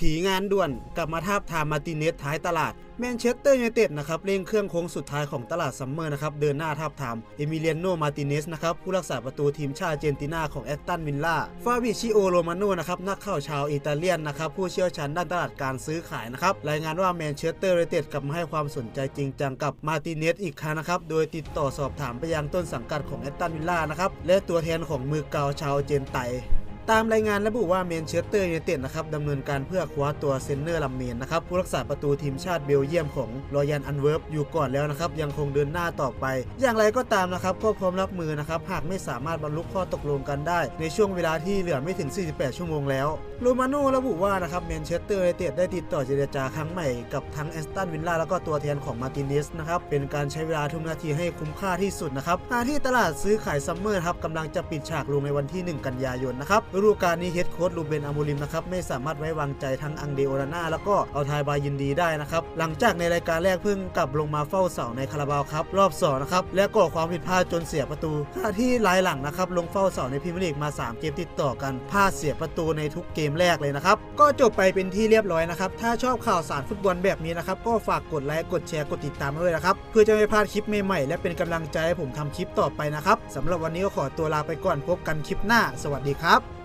ผีงานด่วนกลับมาทาบทามมาติเนสท้ายตลาดแมนเชสเตอร์ยูไนเต็ดนะครับเร่งเครื่องโค้งสุดท้ายของตลาดซัมเมอร์นะครับเดินหน้าทาบทามเอมิเลียโนมาติเนสนะครับผู้รักษาประตูทีมชาติเจนตินาของแอตตันวิลล่าฟาบิชิโอโรมาโนนะครับนักข่าวชาวอิตาเลียนนะครับผู้เชี่ยวชาญด้านตลาดการซื้อขายนะครับรายงานว่าแมนเชสเตอร์ยูไนเต็ดกลับมาให้ความสนใจจริงจังกับมาติเนสอีกครั้งนะครับโดยติดต่อสอบถามไปยังต้นสังกัดของแอตตันวิลล่านะครับและตัวแทนของมือเก่าชาวเจนไต ตามรายงานระบุว่าเมนเชสเตอร์ยูไนเต็ดนะครับดำเนินการเพื่อคว้าตัวเซนเนอร์ลัมเมนนะครับผู้รักษาประตูทีมชาติเบลเยียมของรอยันอันเวิร์บอยู่ก่อนแล้วนะครับยังคงเดินหน้าต่อไป อย่างไรก็ตามนะครับก็พร้อมรับมือนะครับหากไม่สามารถบรรลุข้อตกลงกันได้ ในช่วงเวลาที่เหลือไม่ถึง 48 ชั่วโมงแล้ว โรมาโน่ระบุว่านะครับเมนเชสเตอร์ยูไนเต็ดได้ติดต่อเจรจาครั้งใหม่กับทั้งแอสตันวิลล่าแล้วก็ตัวแทนของมาติเนสนะครับเป็นการใช้เวลาทุกนาทีให้คุ้มค่าที่สุดนะครับขณะที่ตลาดซื้อขายซัมเมอร์ครับกำลังจะปิดฉากลงในวันที่ 1 กันยายนนะครับฤดูกาลนี้เฮดโค้ชลูเบนอามูริมนะครับไม่สามารถไว้วางใจทั้งอังเดโอราน่าแล้วก็เอาทายบายินดีได้นะครับหลังจากในรายการแรกเพิ่งกลับลงมาเฝ้าเสาในคาราบาวครับรอบ2นะครับและก่อความผิดพลาดจนเสียประตูขณะที่รายหลังนะครับลงเฝ้าเสาในพรีเมียร์ลีกมา 3 เกมติดต่อกันพลาดเสียประตูในทุกเกมแรกเลยนะครับ ก็จบไปเป็นที่เรียบร้อยนะครับ ถ้าชอบข่าวสารฟุตบอลแบบนี้นะครับ ก็ฝากกดไลค์ กดแชร์ กดติดตามด้วยนะครับ เพื่อจะไม่พลาดคลิปใหม่ๆ และเป็นกำลังใจให้ผมทำคลิปต่อไปนะครับสำหรับวันนี้ก็ขอตัวลาไปก่อนพบกันคลิปหน้า สวัสดีครับ